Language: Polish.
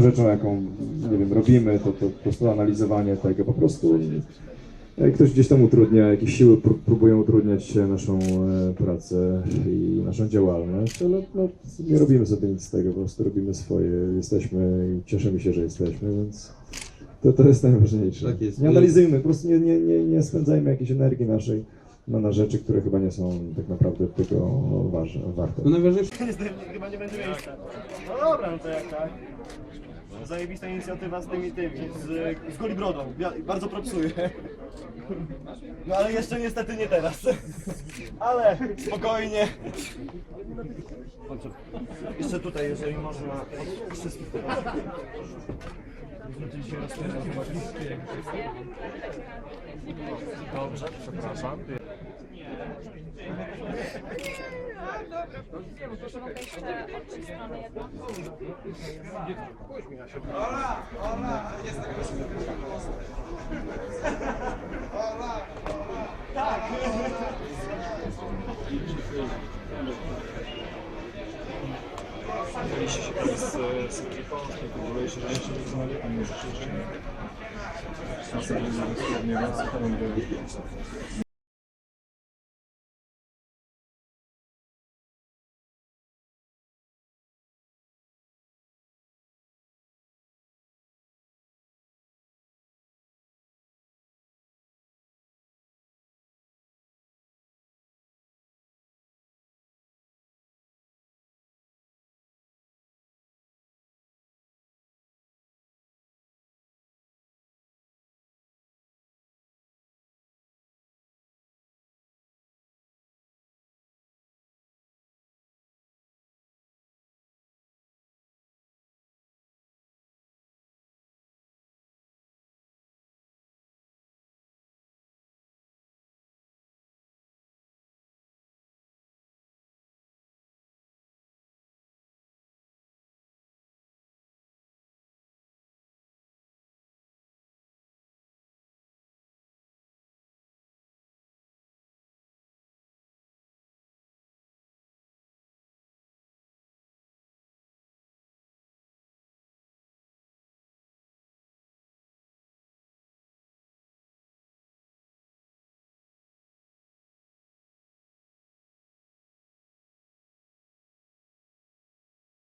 rzeczą, jaką nie wiem, robimy, to, to po prostu analizowanie tego, po prostu jak ktoś gdzieś tam utrudnia, jakieś siły pró- próbują utrudniać naszą e, pracę i naszą działalność, ale no, nie robimy sobie nic z tego, po prostu robimy swoje, jesteśmy i cieszymy się, że jesteśmy, więc to, to jest najważniejsze. Tak jest. Nie analizujmy, po prostu nie, nie, nie, nie spędzajmy jakiejś energii naszej na, na rzeczy, które chyba nie są tak naprawdę tego waż, warte. No najważniejsze, Chyba nie będzie miejsca. No dobra, no to jak tak. Zajebista inicjatywa z tymi tymi, z, z Golibrodą. Ja bardzo propsuję. No ale jeszcze niestety nie teraz. Ale spokojnie. Jeszcze tutaj, jeżeli można. Wszystkich Dobrze, przepraszam. Proszę, mogę jeszcze odczyć stronę jedną? Spotkaliście się teraz z, z ekipą, z tej ogóle się nie znali, a nie życzę. Następnie dosłownie raz,